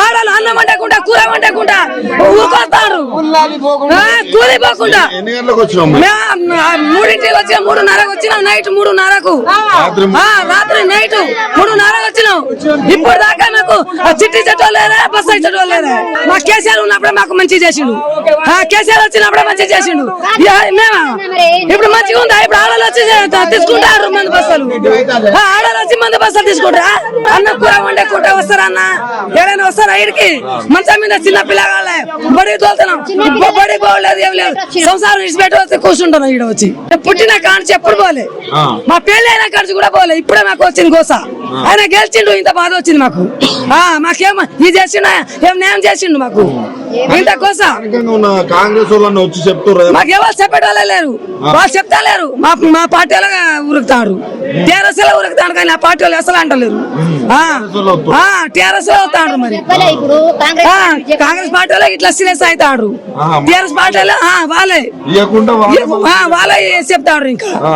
ఆడలు అన్నం వండకుండా కూర వండకుండా ఊరుకొస్తారు ఆ, కూలి పోకుండా. మూడింటికి వచ్చిన మూడున్నరకు వచ్చినాం నైట్ మూడున్నరకు. రాత్రి ఆ, రాత్రి నైట్ మూడున్నరకు వచ్చినాం. ఇప్పుడు దాకా మాకు ఆ చిట్టి చెట్టు లేదా బస్ చెట్టు లేదా. మా కేసీఆర్ ఉన్నప్పుడే మాకు మంచి చేసిండు. ఆ కేసీఆర్ వచ్చినప్పుడే మంచి చేసిండు. ఇప్పుడు మంచిగా ఉందా ఇప్పుడు ఆడలు వచ్చి తీసుకుంటారు మంది బస్సులు. ఆ, ఆడలు వచ్చి మంది బస్సులు తీసుకుంటారా? అన్న కూర వండే కూర వస్తారా అన్న? ఏదైనా వస్తారా ఇడికి మంచం మీద చిన్న పిల్లగాళ్ళే. బడి తోలుతున్నాం. బడి పోలేదు ఏం లేదు. సంసారం ఇడిచిపెట్టి వచ్చి కూర్చుంటున్నాం ఈడ వచ్చి. పుట్టిన కాంచి ఎప్పుడు పోలే. మా పెళ్ళి అయిన కాంచి కూడా పోలే. ఇప్పుడే మాకు వచ్చింది గోస. ఆయన గెలిచిండు ఇంత బాధ వచ్చింది మాకు. ఆ మాకేం ఇది చేసిండు ఏం న్యాయం చేసిండు మాకు. ఇంత ఉన్న కాంగ్రెస్ వాళ్ళని వచ్చి చెప్తుర్రు. మాకు ఎవరు చెప్పేటోళ్ళే లేరు. వాళ్ళు చెప్తా లేరు. మా మా పార్టీ వాళ్ళు ఉరుకుతారు. టీఆర్ఎస్లో ఉరుకుతాడు కానీ ఆ పార్టీ వాళ్ళు అసలు అంటలేరు టీఆర్ఎస్లో వస్తాడు మరి. కాంగ్రెస్ పార్టీ వాళ్ళు ఇట్లా సీరియస్ అవుతాడు. టీఆర్ఎస్ పార్టీ వాళ్ళు. వాళ్ళే చెప్తాడు ఇంకా.